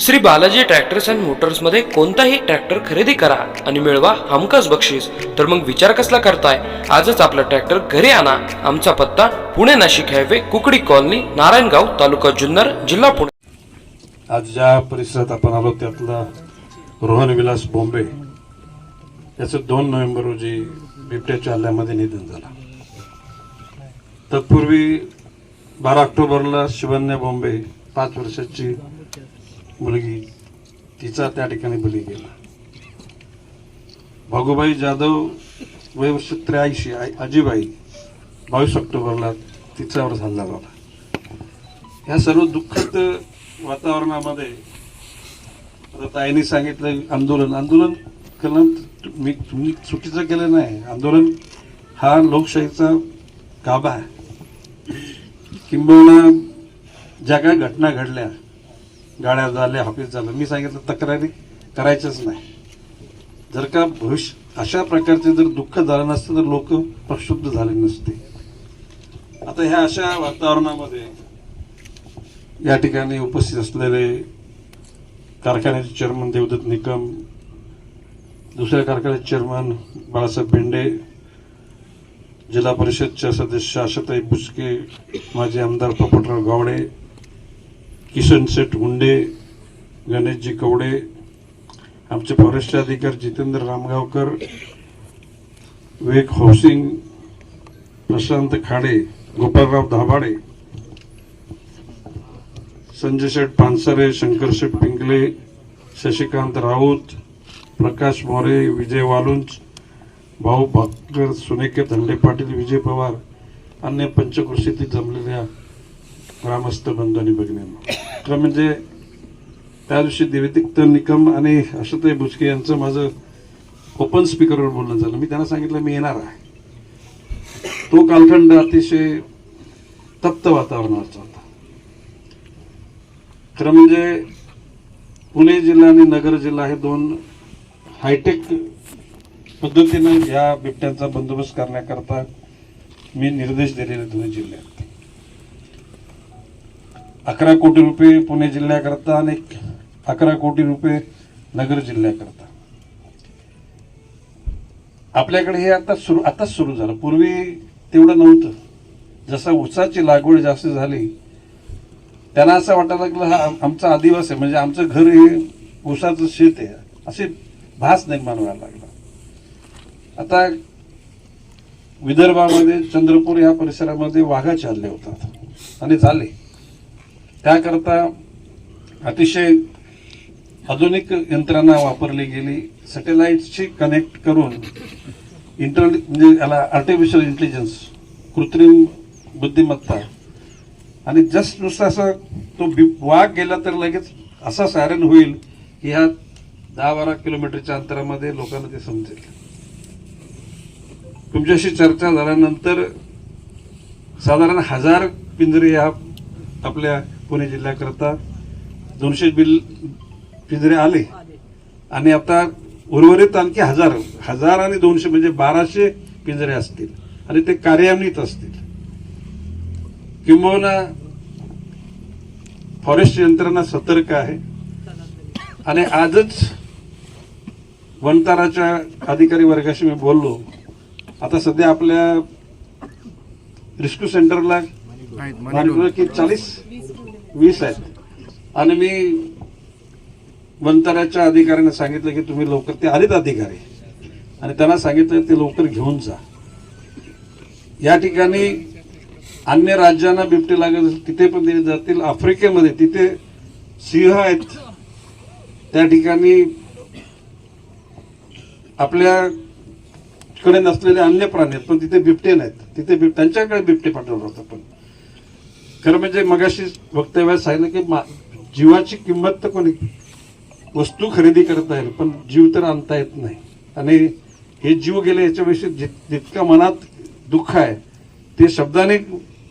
Shri Balaji tractors and मोटर्समध्ये कोणताही tractor खरेदी करा आणि मिळवा हमखास बक्षीस. तर मग विचार कसला करताय? आजच आपला ट्रॅक्टर घरी आणा. आमचा पत्ता पुणे नाशिक हायवे कुकडी कॉलनी नारायणगाव तालुका जुन्नर जिल्हा पुणे. आज ज्या परिसरात आपण आलो त्यातला रोहन विलास बोंबे याचं दोन नोव्हेंबर रोजी बिबट्याच्या हल्ल्यामध्ये निधन झालं. तत्पूर्वी बारा ऑक्टोबरला शिवन्या बोंबे पाच वर्षाची मुलगी तिचा त्या ठिकाणी बली गेला. भागूबाई जाधव वय वर्ष त्र्याऐंशी आई आजीबाई बावीस ऑक्टोबरला तिच्यावर झाला झाला ह्या सर्व दुःखद वातावरणामध्ये आता ताईने सांगितलं आंदोलन आंदोलन करणं मी तुम्ही चुकीचं केलं नाही. आंदोलन हा लोकशाहीचा गाभा आहे. किंबहुना ज्या काय घटना घडल्या गाड्या झाल्या ऑफिस झालं. मी सांगितलं तक्रारी करायच्याच नाही. जर का भविष्य अशा प्रकारचे जर दुःख झालं नसतं तर लोक प्रक्षुब्ध झाले नसते. आता ह्या अशा वातावरणामध्ये या ठिकाणी उपस्थित असलेले कारखान्याचे चेअरमन देवदत्त निकम दुसऱ्या कारखान्याचे चेअरमन बाळासाहेब भेंडे जिल्हा परिषदच्या सदस्य आशाताई बुचके माजी आमदार पोपटराव गावडे किशन शेठ हुंडे गणेशजी कवडे आमचे फॉरेस्ट अधिकारी जितेंद्र रामगावकर विवेक हौसिंग प्रशांत खाडे गोपालराव दाभाडे संजय शेठ पानसरे शंकर शेठ पिंगले शशिकांत राऊत प्रकाश मोरे विजय वालुंज भाऊ भाकर सुनेके धंडे पाटील विजय पवार अन्य पंचकृषीतील जमलेल्या ग्रामस्थ बंधूंनी भगिनींनो खरं म्हणजे त्या दिवशी देवितिक्त निकम आणि आशाताई भुजके यांचं माझं ओपन स्पीकरवर बोलणं झालं. मी त्यांना सांगितलं मी येणार आहे. तो कालखंड अतिशय तप्त वातावरणाचा होता. खरं म्हणजे पुणे जिल्हा आणि नगर जिल्हा हे दोन हायटेक पद्धतीनं या बिबट्यांचा बंदोबस्त करण्याकरता मी निर्देश दिलेले दोन्ही जिल्ह्यात. अकरा कोटी रुपये पुणे जिल्ह्याकरता आणि अकरा कोटी रुपये नगर जिल्ह्याकरता. आपल्याकडे हे आता सुरू आताच सुरू झालं. पूर्वी तेवढं नव्हतं. जसा ऊसाची लागवड जास्त झाली त्यांना असं वाटायला लागलं हा आमचा आदिवासी आहे म्हणजे आमचं घर हे ऊसाचं शेत आहे. असे भास निर्माण व्हायला लागला. आता विदर्भामध्ये चंद्रपूर या परिसरामध्ये वाघा चालले होतात. आणि झाले. त्याकरता अतिशय आधुनिक यंत्रणा वापरली गेली. सॅटेलाइटशी कनेक्ट करून इंटर म्हणजे याला आर्टिफिशियल इंटेलिजन्स कृत्रिम बुद्धिमत्ता आणि जस्ट नुसतं असं तो बि- वाघ गेला तर लगेच असा सायरन होईल की ह्या दहा बारा किलोमीटरच्या अंतरामध्ये लोकांना ते समजेल. तुमच्याशी चर्चा झाल्यानंतर साधारण हजार पिंजरे या आपल्या पुणे जिल्ह्याकरता दोनशे बिल पिंजरे आले. आणि आता उर्वरित आणखी हजार हजार आणि दोनशे म्हणजे बाराशे पिंजरे असतील. आणि ते कार्यान्वित असतील. किंबहुना फॉरेस्ट यंत्रणा सतर्क आहे. आणि आजच वनताराच्या अधिकारी वर्गाशी मी बोललो. आता सध्या आपल्या रिस्क्यू सेंटरला की चाळीस? वीस आहेत. आणि मी वनताराच्या अधिकाऱ्यांना सांगितलं की तुम्ही लवकर ते आलेत अधिकारी. आणि त्यांना सांगितलं ते लवकर घेऊन जा. या ठिकाणी अन्य राज्यांना बिबटे लागत असेल तिथे पण दिले जातील. आफ्रिकेमध्ये तिथे सिंह आहेत. त्या ठिकाणी आपल्याकडे नसलेले अन्य प्राणी आहेत पण तिथे बिबटे नाहीत. तिथे बिब त्यांच्याकडे बिबटे पाठवलं होतं पण. खरं म्हणजे मगाशी वक्तव्यात सांगितलं की मा- जीवाची किंमत तर कोणी वस्तू खरेदी करता येईल पण जीव तर आणता येत नाही. आणि हे जीव गेले याच्याविषयी जित- जितकं मनात दुःख आहे ते शब्दाने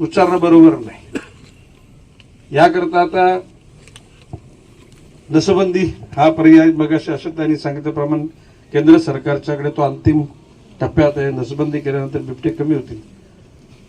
उच्चारणं बरोबर नाही. याकरता आता नसबंदी हा पर्याय मगाशी असं त्यांनी सांगितल्याप्रमाणे केंद्र सरकारच्याकडे तो अंतिम टप्प्यात आहे. नसबंदी केल्यानंतर बिबटे कमी होतील.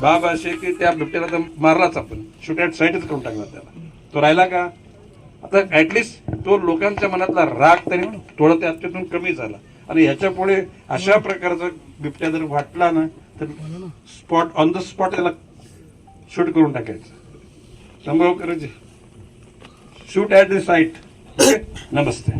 बाब असे की त्या बिबट्याला तर मारलाच आपण. शूट ॲट साईटच करून टाकला त्याला. तो राहिला का? आता ॲटलिस्ट तो लोकांच्या मनातला राग तरी थोडा त्यातून कमी झाला. आणि ह्याच्या पुढे अशा प्रकारचा बिबट्या जर वाटला ना तर स्पॉट ऑन द स्पॉट त्याला शूट करून टाकायचं. संभव करायचे shoot at the site Namaste.